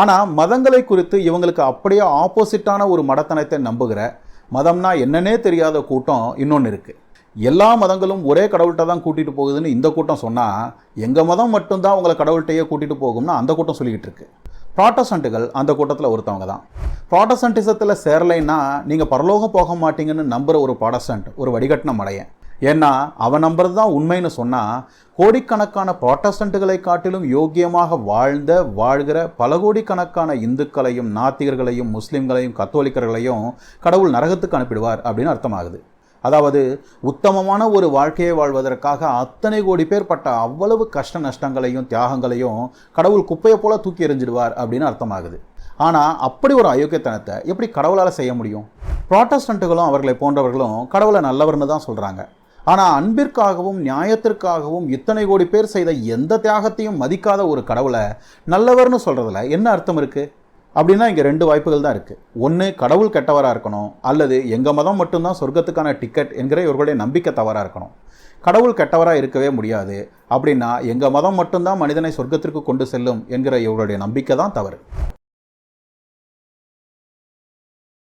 ஆனால் மதங்களை குறித்து இவங்களுக்கு அப்படியே ஆப்போசிட்டான ஒரு மடத்தனத்தை நம்புகிற மதம்னா என்னன்னே தெரியாத கூட்டம் இன்னொன்று இருக்குது எல்லா மதங்களும் ஒரே கடவுள்கிட்ட தான் கூட்டிகிட்டு போகுதுன்னு இந்த கூட்டம் சொன்னால் எங்கள் மதம் மட்டும்தான் உங்களை கடவுள்கிட்டயே கூட்டிகிட்டு போகும்னு அந்த கூட்டம் சொல்லிக்கிட்டு இருக்கு. ப்ராட்டஸ்டண்ட்டுகள் அந்த கூட்டத்தில் ஒருத்தவங்க தான். ப்ராட்டஸ்டன்டிசத்தில் சேரலைன்னா நீங்கள் பரலோகம் போக மாட்டீங்கன்னு நம்புகிற ஒரு ப்ராட்டஸ்டன்ட் ஒரு வடிகட்டின மடையன் ஏன்னா அவன் நம்புறது தான் உண்மைன்னு சொன்னால் கோடிக்கணக்கான ப்ராட்டஸ்டண்ட்டுகளை காட்டிலும் யோக்கியமாக வாழ்ந்த வாழ்கிற பல கோடிக்கணக்கான இந்துக்களையும் நாத்திகர்களையும் முஸ்லீம்களையும் கத்தோலிக்கர்களையும் கடவுள் நரகத்துக்கு அனுப்பிடுவார் அப்படின்னு அர்த்தமாகுது. அதாவது உத்தமமான ஒரு வாழ்க்கையை வாழ்வதற்காக அத்தனை கோடி பேர் பட்ட அவ்வளவு கஷ்ட நஷ்டங்களையும் தியாகங்களையும் கடவுள் குப்பையை போல தூக்கி எறிஞ்சிடுவார் அப்படின்னு அர்த்தமாகுது. ஆனால் அப்படி ஒரு அயோக்கியத்தனத்தை எப்படி கடவுளால் செய்ய முடியும்? ப்ராட்டஸ்டண்ட்டுகளும் அவர்களை போன்றவர்களும் கடவுளை நல்லவர்னு தான் சொல்கிறாங்க ஆனால் அன்பிற்காகவும் நியாயத்திற்காகவும் இத்தனை கோடி பேர் செய்த எந்த தியாகத்தையும் மதிக்காத ஒரு கடவுளை நல்லவர்னு சொல்கிறதுல என்ன அர்த்தம் இருக்குது அப்படின்னா இங்கே ரெண்டு வாய்ப்புகள் தான் இருக்குது ஒன்று கடவுள் கெட்டவராக இருக்கணும். அல்லது எங்கள் மதம் மட்டும்தான் சொர்க்கத்துக்கான டிக்கெட் என்கிற இவர்களுடைய நம்பிக்கை தவறாக இருக்கணும். கடவுள் கெட்டவராக இருக்கவே முடியாது. அப்படின்னா எங்கள் மதம் மட்டும்தான் மனிதனை சொர்க்கத்திற்கு கொண்டு செல்லும் என்கிற இவர்களுடைய நம்பிக்கை தான் தவறு.